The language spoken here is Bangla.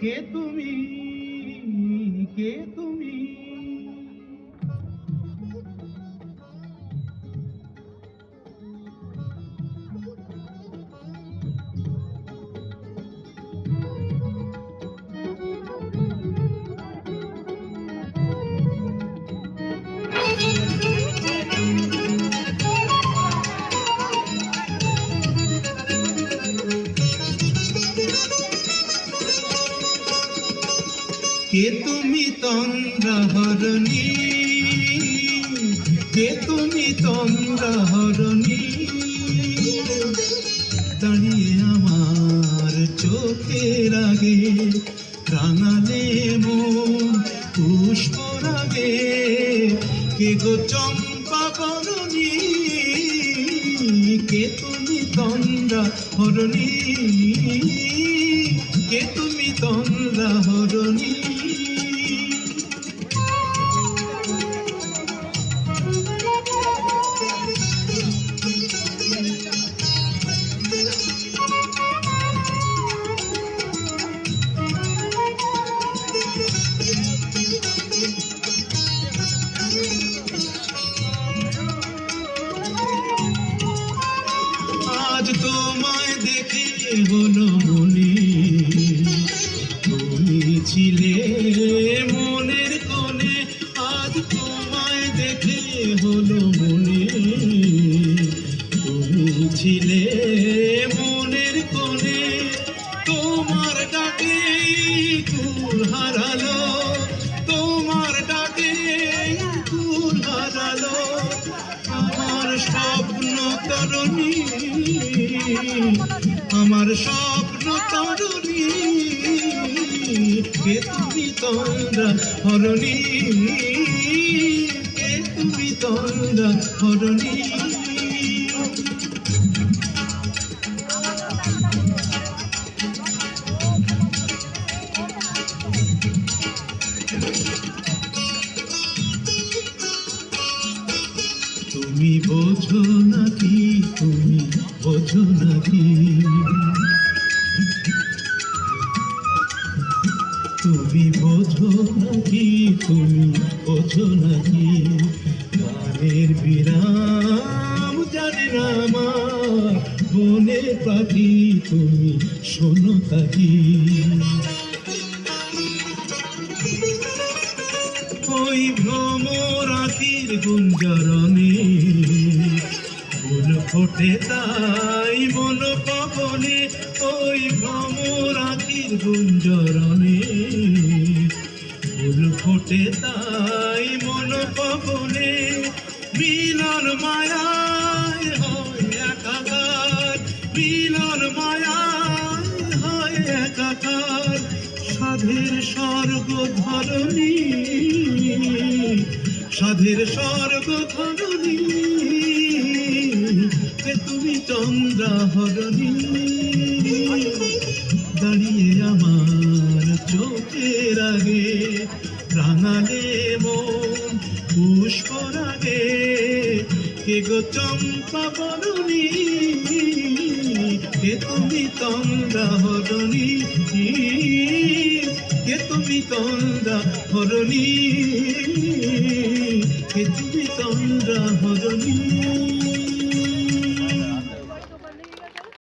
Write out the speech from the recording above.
কে তুমি? কে তুমি? কে তুমি তন্দ্রাহরণী কে তুমি তন্দ্রাহরণী দাঁড়িয়ে আমার চোখের আগে রাঙালে মন, পুষ্প রাগে। কে গো চম্পা বরণী? কে তুমি তন্দ্রা আজ তোমায় দেখে হলো মনে। তুমি ছিলে মনের কোণে, আজ তোমায় দেখে হলো মনে। তুমি ছিলে মনের কোণে, তোমার তরণী আমার স্বপ্ন তরণী কে তুমি তন্দ্রা হরণী কে তুমি তন্দ্রা হরণী? তুমি বোঝো নাকি, তুমি বোঝো নাকি? তুমি বোঝো নাকি, তুমি বোঝো নাকি? গানের বিরাম জানে না আমার বনে পাখি, তুমি শোনো তাকি ওই ভ্রমরাতির ফুল ফোটে তাই মন পবনে, ওই ভ্রমরাতির গুঞ্জরণে। ফুল ফোটে তাই মন পবনে, মিলন মায়ায় হয় একাকার, মিলন মায়ায় হয় একাকার। সাধের স্বর্গ ধরণী, সাধের স্বর্গ ধরণী। কে তুমি চন্দ্রা হরণী দাঁড়িয়ে আমার চোখের আগে রাঙালে মন, পুষ্প রাগে। কে গো চম্পা বরণী? কে তুমি তন্দ্রা হরণী? কে তুমি তন্দ্রা হরণী কে তুমি তন্দ্রা হরণী?